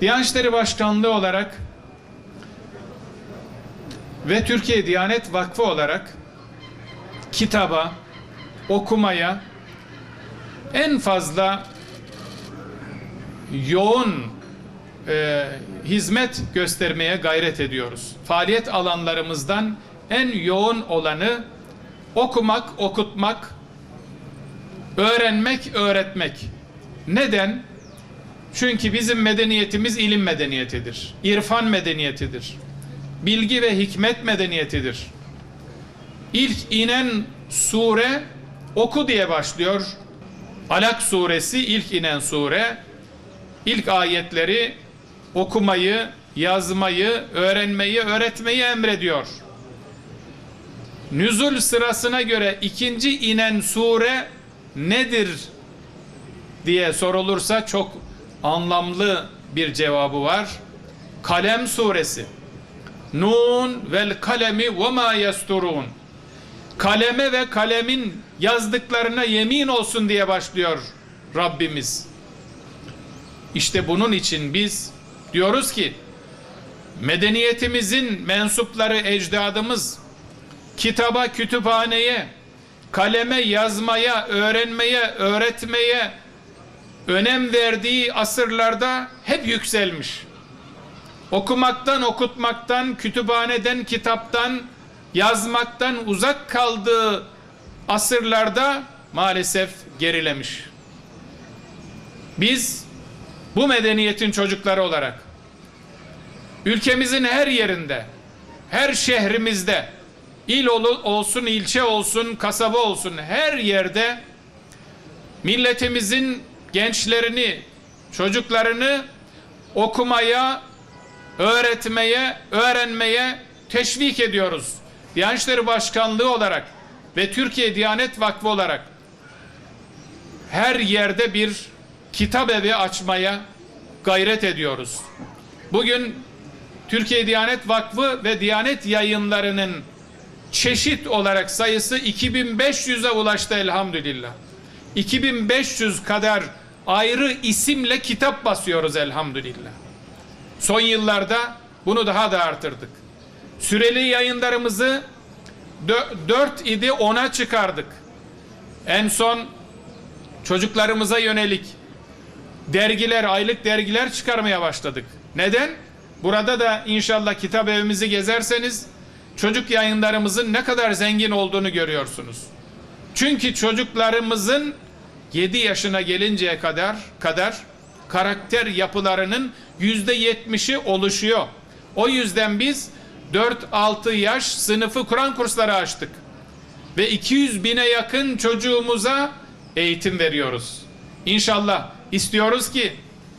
Diyanet İşleri Başkanlığı olarak ve Türkiye Diyanet Vakfı olarak kitaba, okumaya en fazla yoğun e, hizmet göstermeye gayret ediyoruz. Faaliyet alanlarımızdan en yoğun olanı okumak, okutmak, öğrenmek, öğretmek. Neden? Çünkü bizim medeniyetimiz ilim medeniyetidir. İrfan medeniyetidir. Bilgi ve hikmet medeniyetidir. İlk inen sure oku diye başlıyor. Alak suresi ilk inen sure. İlk ayetleri okumayı, yazmayı, öğrenmeyi, öğretmeyi emrediyor. Nüzul sırasına göre ikinci inen sure nedir diye sorulursa çok anlamlı bir cevabı var. Kalem suresi. Nun vel kalemi ve ma yasturun. Kaleme ve kalemin yazdıklarına yemin olsun diye başlıyor Rabbimiz. İşte bunun için biz diyoruz ki medeniyetimizin mensupları ecdadımız kitaba, kütüphaneye, kaleme yazmaya, öğrenmeye, öğretmeye önem verdiği asırlarda hep yükselmiş. Okumaktan, okutmaktan, kütüphaneden, kitaptan, yazmaktan uzak kaldığı asırlarda maalesef gerilemiş. Biz bu medeniyetin çocukları olarak ülkemizin her yerinde, her şehrimizde, il ol- olsun, ilçe olsun, kasaba olsun her yerde milletimizin gençlerini, çocuklarını okumaya, öğretmeye, öğrenmeye teşvik ediyoruz. Diyanet İşleri Başkanlığı olarak ve Türkiye Diyanet Vakfı olarak her yerde bir kitap evi açmaya gayret ediyoruz. Bugün Türkiye Diyanet Vakfı ve Diyanet yayınlarının çeşit olarak sayısı 2500'e ulaştı elhamdülillah. 2500 kadar ayrı isimle kitap basıyoruz elhamdülillah. Son yıllarda bunu daha da artırdık. Süreli yayınlarımızı 4 idi 10'a çıkardık. En son çocuklarımıza yönelik dergiler, aylık dergiler çıkarmaya başladık. Neden? Burada da inşallah kitap evimizi gezerseniz çocuk yayınlarımızın ne kadar zengin olduğunu görüyorsunuz. Çünkü çocuklarımızın 7 yaşına gelinceye kadar kadar karakter yapılarının yüzde yetmişi oluşuyor. O yüzden biz 4-6 yaş sınıfı Kur'an kursları açtık. Ve 200 bine yakın çocuğumuza eğitim veriyoruz. İnşallah istiyoruz ki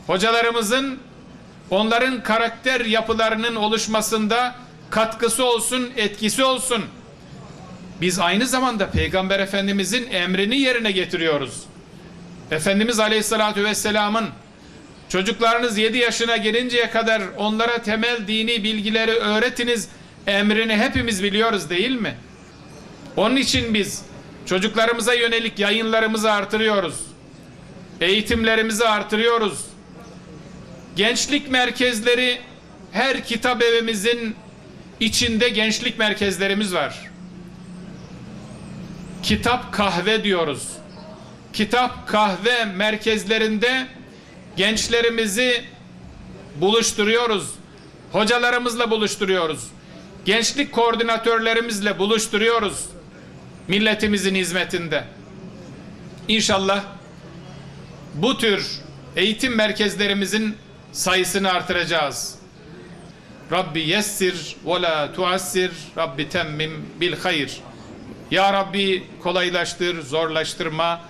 hocalarımızın onların karakter yapılarının oluşmasında katkısı olsun, etkisi olsun. Biz aynı zamanda Peygamber Efendimizin emrini yerine getiriyoruz. Efendimiz Aleyhisselatü Vesselam'ın çocuklarınız 7 yaşına gelinceye kadar onlara temel dini bilgileri öğretiniz emrini hepimiz biliyoruz değil mi? Onun için biz çocuklarımıza yönelik yayınlarımızı artırıyoruz. Eğitimlerimizi artırıyoruz. Gençlik merkezleri her kitap evimizin içinde gençlik merkezlerimiz var. Kitap kahve diyoruz. Kitap kahve merkezlerinde gençlerimizi buluşturuyoruz. Hocalarımızla buluşturuyoruz. Gençlik koordinatörlerimizle buluşturuyoruz. Milletimizin hizmetinde. İnşallah bu tür eğitim merkezlerimizin sayısını artıracağız. Rabbi yessir ve la tuassir Rabbi temmim bil hayır. Ya Rabbi kolaylaştır, zorlaştırma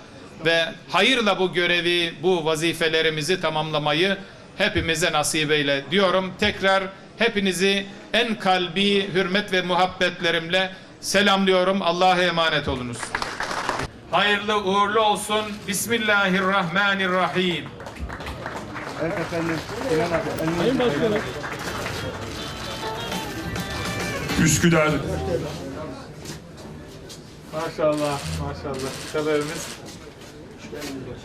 ve hayırla bu görevi, bu vazifelerimizi tamamlamayı hepimize nasip eyle diyorum. Tekrar hepinizi en kalbi hürmet ve muhabbetlerimle selamlıyorum. Allah'a emanet olunuz. Hayırlı uğurlu olsun. Bismillahirrahmanirrahim. Evet efendim. Sayın Başkanım. Üsküdar Maşallah, maşallah. Kaderimiz. Evet.